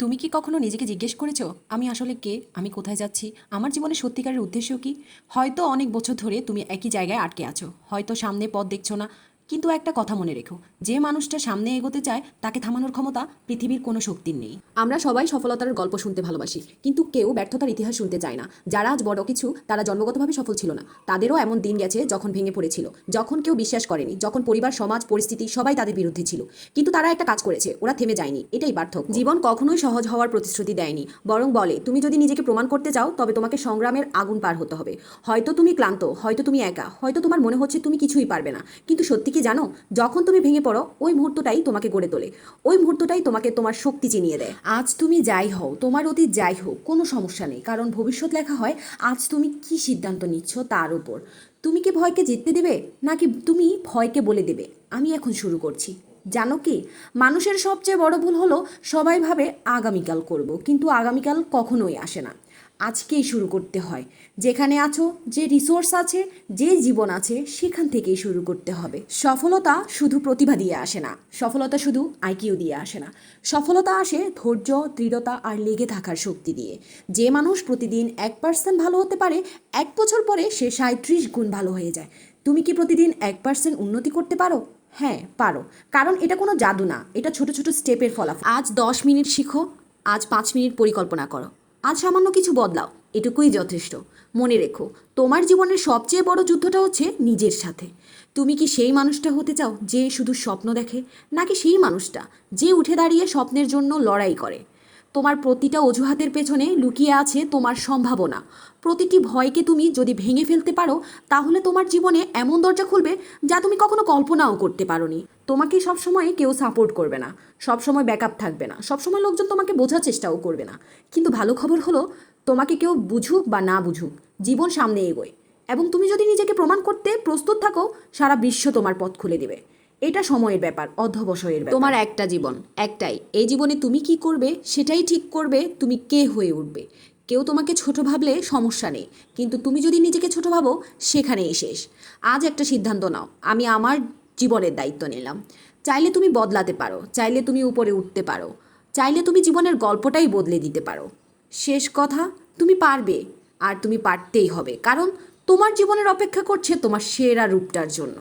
তুমি কি কখনো নিজেকে জিজ্ঞেস করেছ, আমি আসলে কে, আমি কোথায় যাচ্ছি? আমার জীবনে সত্যিকারের উদ্দেশ্য কি? হয়তো অনেক বছর ধরে তুমি একই জায়গায় আটকে আছো। হয়তো সামনে পথ দেখছ না। কিন্তু একটা কথা মনে রেখো, যে মানুষটা সামনে এগোতে চায়, তাকে থামানোর ক্ষমতা পৃথিবীর কোনো শক্তির নেই। আমরা সবাই সফলতার গল্প শুনতে ভালোবাসি, কিন্তু কেউ ব্যর্থতার ইতিহাস শুনতে চায় না। যারা আজ বড় কিছু, তারা জন্মগতভাবে সফল ছিল না। তাদেরও এমন দিন গেছে যখন ভেঙে পড়েছিল। যখন কেউ বিশ্বাস করেনি, যখন পরিবার, সমাজ, পরিস্থিতি সবাই তাদের বিরুদ্ধে ছিল। কিন্তু তারা একটা কাজ করেছে, ওরা থেমে যায়নি। এটাই পার্থক্য। জীবন কখনোই সহজ হওয়ার প্রতিশ্রুতি দেয়নি। বরং বলে, তুমি যদি নিজেকে প্রমাণ করতে চাও, তবে তোমাকে সংগ্রামের আগুন পার হতে হবে। হয়তো তুমি ক্লান্ত, হয়তো তুমি একা, হয়তো তোমার মনে হচ্ছে তুমি কিছুই পারবে না। কিন্তু সত্যি কি জানো? যখন তুমি ভেঙে পড়ো, ওই মুহূর্তটাই তোমাকে গড়ে তোলে। ওই মুহূর্তটাই তোমাকে তোমার শক্তি চিনিয়ে দেয়। আজ তুমি যাই হও, তোমার অতীত যাই হোক, কোনো সমস্যা নেই। কারণ ভবিষ্যৎ লেখা হয়, আজ তুমি কি সিদ্ধান্ত নিচ্ছ তার উপর? তুমি কি ভয়কে জিততে দেবে, নাকি তুমি ভয়কে বলে দেবে? আমি এখন শুরু করছি। জানো কি? মানুষের সবচেয়ে বড় ভুল হলো, সবাই ভাবে আগামীকাল করব। কিন্তু আগামীকাল কখনোই আসে না। আজকেই শুরু করতে হয়। যেখানে আছো, যে রিসোর্স আছে, যে জীবন আছে, সেখান থেকেই শুরু করতে হবে। সফলতা শুধু প্রতিভা দিয়ে আসে না। সফলতা শুধু আইকিউ দিয়ে আসে না। সফলতা আসে ধৈর্য, দৃঢ়তা আর লেগে থাকার শক্তি দিয়ে। যে মানুষ প্রতিদিন এক পার্সেন্ট ভালো হতে পারে, এক বছর পরে সে সাঁত্রিশ গুণ ভালো হয়ে যায়। তুমি কি প্রতিদিন এক পার্সেন্ট উন্নতি করতে পারো? হ্যাঁ পারো। কারণ এটা কোনো জাদু না। এটা ছোট ছোট স্টেপের ফলাফল। আজ দশ মিনিট শিখো, আজ পাঁচ মিনিট পরিকল্পনা করো। আজ সামান্য কিছু বদলাও, এটুকুই যথেষ্ট। মনে রেখো, তোমার জীবনের সবচেয়ে বড় যুদ্ধটা হচ্ছে নিজের সাথে। তুমি কি সেই মানুষটা হতে চাও যে শুধু স্বপ্ন দেখে, নাকি সেই মানুষটা যে উঠে দাঁড়িয়ে স্বপ্নের জন্য লড়াই করে? তোমার প্রতিটা অজুহাতের পেছনে লুকিয়ে আছে তোমার সম্ভাবনা। প্রতিটি ভয়কে তুমি যদি ভেঙে ফেলতে পারো, তাহলে তোমার জীবনে এমন দরজা খুলবে যা তুমি কখনো কল্পনাও করতে পারোনি। তোমাকে সবসময় কেউ সাপোর্ট করবে না। সবসময় ব্যাকআপ থাকবে না। সবসময় লোকজন তোমাকে বোঝার চেষ্টাও করবে না। কিন্তু ভালো খবর হলো, তোমাকে কেউ বুঝুক বা না বুঝুক, জীবন সামনে এগোয়। এবং তুমি যদি নিজেকে প্রমাণ করতে প্রস্তুত থাকো, সারা বিশ্ব তোমার পথ খুলে দেবে। এটা সময়ের ব্যাপার, অধ্যবসায়ের ব্যাপার। তোমার একটা জীবন, একটাই। এই জীবনে তুমি কি করবে, সেটাই ঠিক করবে, তুমি কে হয়ে উঠবে। কেউ তোমাকে ছোট ভাবলে সমস্যা নেই। কিন্তু তুমি যদি নিজেকে ছোট ভাবো, সেখানেই শেষ। আজ একটা সিদ্ধান্ত নাও। আমি আমার জীবনের দায়িত্ব নিলাম। চাইলে তুমি বদলাতে পারো, চাইলে তুমি উপরে উঠতে পারো, চাইলে তুমি জীবনের গল্পটাই বদলে দিতে পারো। শেষ কথা, তুমি পারবে, আর তুমি পারতেই হবে, কারণ তোমার জীবনের অপেক্ষা করছে তোমার সেরা রূপটার জন্য।